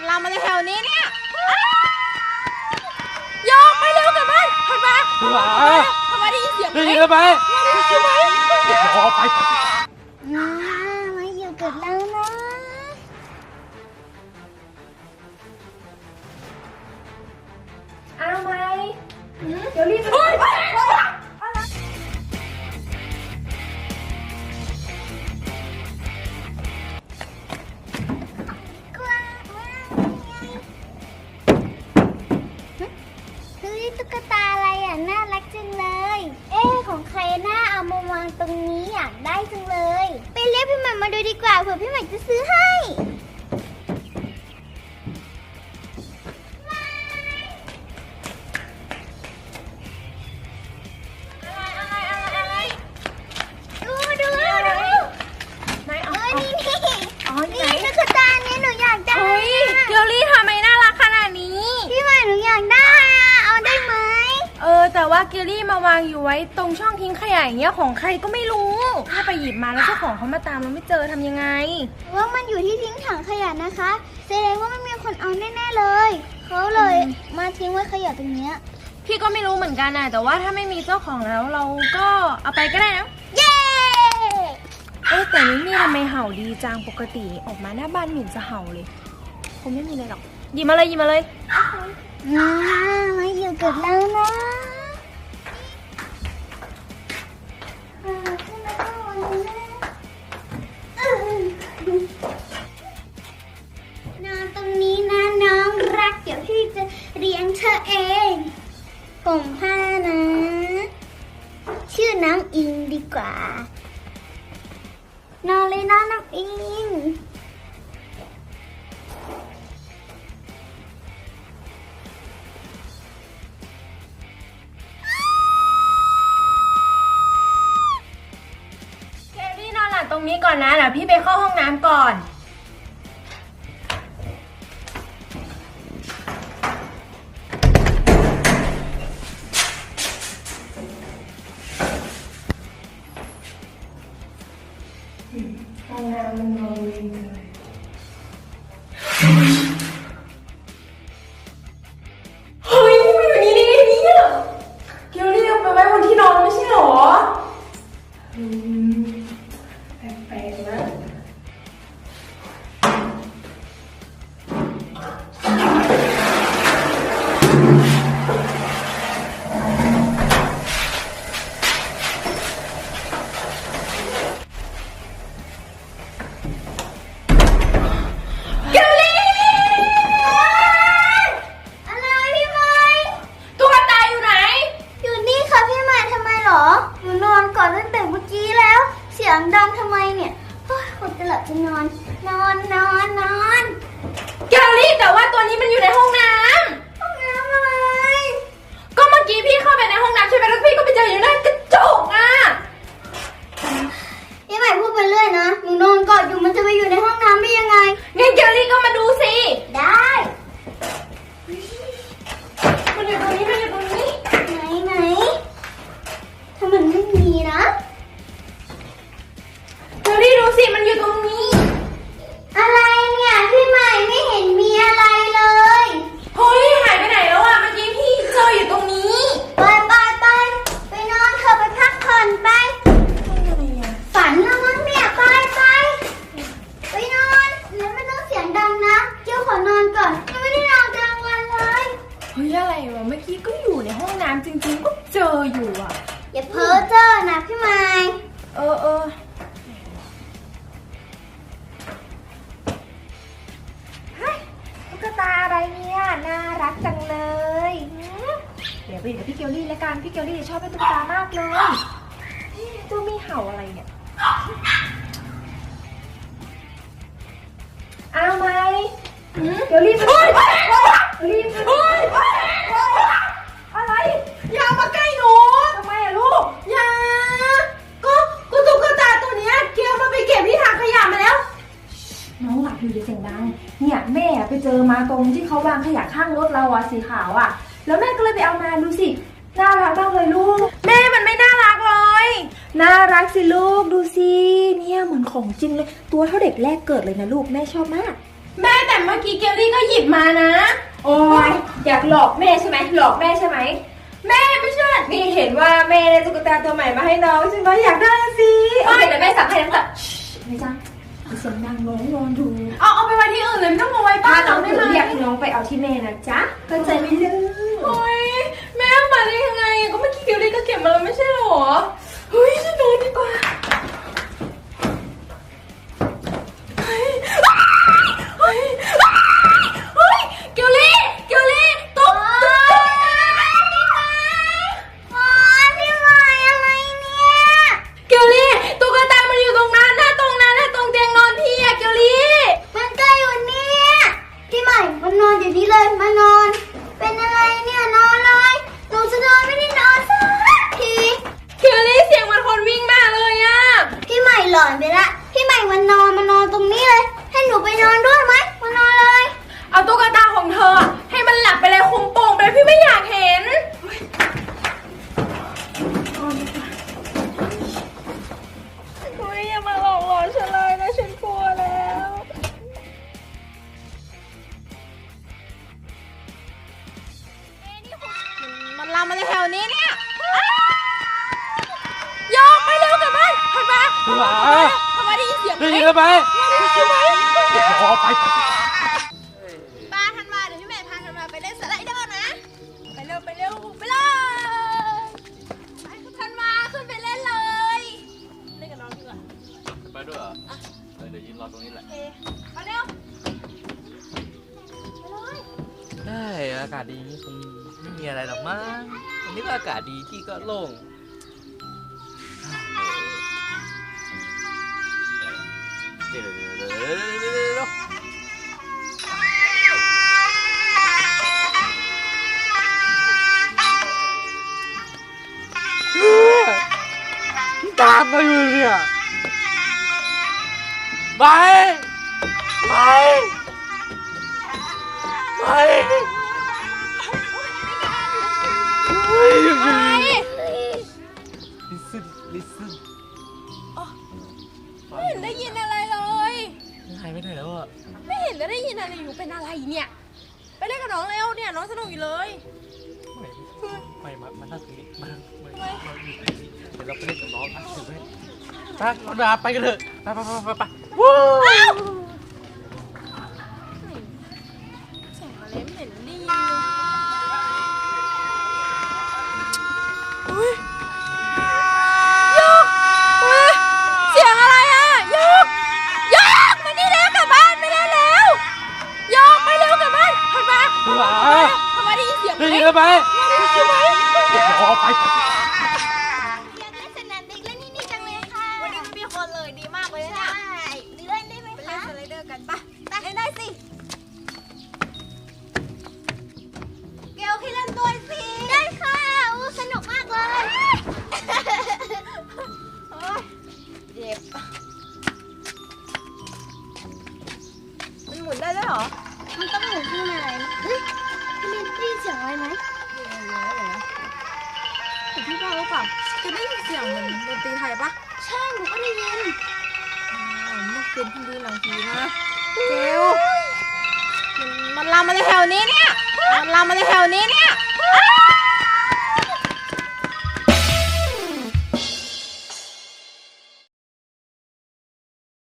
คนเรามาแถวนี้เนี่ยอ้าวโยกไปเร็วกลับบ้านถัดมาหมาถัดมาได้ยินเสียงไหมได้ยินแล้วไหมได้ยินไหมขอไปไปมามาอยู่กับเรานะอ้าวไหมเดี๋ยวรีบไป ตรงนี้อยากได้จังเลย ไปเรียกพี่ใหม่มาดูดีกว่าเผื่อพี่ใหม่จะซื้อให้ แต่ว่าเกลลี่มาวางอยู่ไว้ตรงช่องทิ้งขยะอย่างเงี้ยของใครก็ไม่รู้ ถ้าไปหยิบมาแล้วเจ้าของเขามาตามเราไม่เจอทำยังไง ว่ามันอยู่ที่ทิ้งถังขยะนะคะ แสดงว่ามันมีคนเอาแน่ๆเลย เขาเลยมาทิ้งไว้ขยะตรงเนี้ยพี่ก็ไม่รู้เหมือนกันนะแต่ว่าถ้าไม่มีเจ้าของแล้วเราก็เอาไปก็ได้นะ เย้ เอ๊ะแต่นี่นี่ทำไมเห่าดีจังปกติออกมาหน้าบ้านหมิ่นจะเห่าเลยคงไม่มีอะไรหรอกหยิบมาเลยหยิบมาเลยมามาอยู่กับเรานะ นอนเลยนะน้องอิงเกลลี่นอนหลับตรงนี้ก่อนนะเดี๋ยวพี่ไปเข้าห้องน้ำก่อน เกลลี่แล้วกันพี่เกลลี่ชอบเป็นตุ๊กตามากเลยเอ๊ะเจ้ามีเห่าอะไรเนี่ย เอาไหมเดี๋ยวรีบไปรีบไปอะไร อย่ามาใกล้หนูทำไมอะลูก อย่า ก็ก็ตุ๊กตาตัวเนี้ยเกียวมาไปเก็บที่ถังขยะมาแล้ว น้องหลับอยู่อย่าเสียงดัง เนี่ยแม่ไปเจอมาตรงที่เขาวางขยะข้างรถเราอะสีขาวอะแล้วแม่ก็เลยไปเอามาดูสิ น่ารักมากเลยลูก แม่มันไม่น่ารักเลย น่ารักสิลูกดูสิเนี่ยเหมือนของจริงเลย ตัวเท่าเด็กแรกเกิดเลยนะลูกแม่ชอบมาก แม่แต่เมื่อกี้เกลลี่ก็หยิบมานะ โอ้ยอยากหลอกแม่ใช่ไหมหลอกแม่ใช่ไหมแม่ไม่เชื่อนี่เห็นว่าแม่ได้ตุ๊กตาตัวใหม่มาให้น้องฉันก็อยากได้สิเอาเดี๋ยวแม่สับให้น้ำตัดไม่จ้าเสียงดังน้องนอนดูเอาเอาไปไว้ที่อื่นเลยไม่ต้องมาไว้ป้าบ้านน้เราองได้ถึงไหมเรียกน้องไปเอาที่แม่นะจ๊ะเข้าใจไหมลูก ทำไมได้ยินเสียงไหมได้ยินแล้วไหมขอไปป้าทันมาเดี๋ยวพี่แม่พาทันมาไปเล่นสไลเดอร์นะ ไปเร็วไปเร็วไปเลยไปทันมาขึ้นไปเล่นเลยเล่นกับน้องดีกว่าไปด้วยเหรอเดี๋ยวยืนรอตรงนี้แหละโอเคมาเร็วได้อากาศดีนี่คงไม่มีอะไรหรอกมั้งวันนี้ก็อากาศดีที่ก็โล่ง ไปไปไปเฮ้ย listen listen ไม่เห็นได้ยินอะไรเลย หายไปไหนแล้วอะไม่เห็นแล้วได้ยินอะไรอยู่เป็นอะไรเนี่ย ไปเล่นกับน้องเร็วเนี่ยน้องสนุกอยู่เลย ไม่มามานั่งตรงนี้มามามาอยู่ตรงนี้เดี๋ยวเราไปเล่นกับน้องอะถือไว้ไปเอาดาไปกันเถอะไปไปไปไปไป วู้เสียงอะไรไม่เห็นได้ยินอุ้ย เหรอ มันต้องหมุนขึ้นมาเลยเฮ้ยพี่ลินได้ยินเสียงอะไรไหมเดี๋ยวนะเดี๋ยวนะเดี๋ยวพี่พ่อรู้เปล่าจะได้ยินเสียงเหมือนดนตรีไทยปะใช่หนูก็ได้ยินอ๋อเมื่อคืนเพิ่งดูหนังผีมาเจลมันมันลามมาในแถวนี้เนี่ยมันลามมาในแถวนี้เนี่ย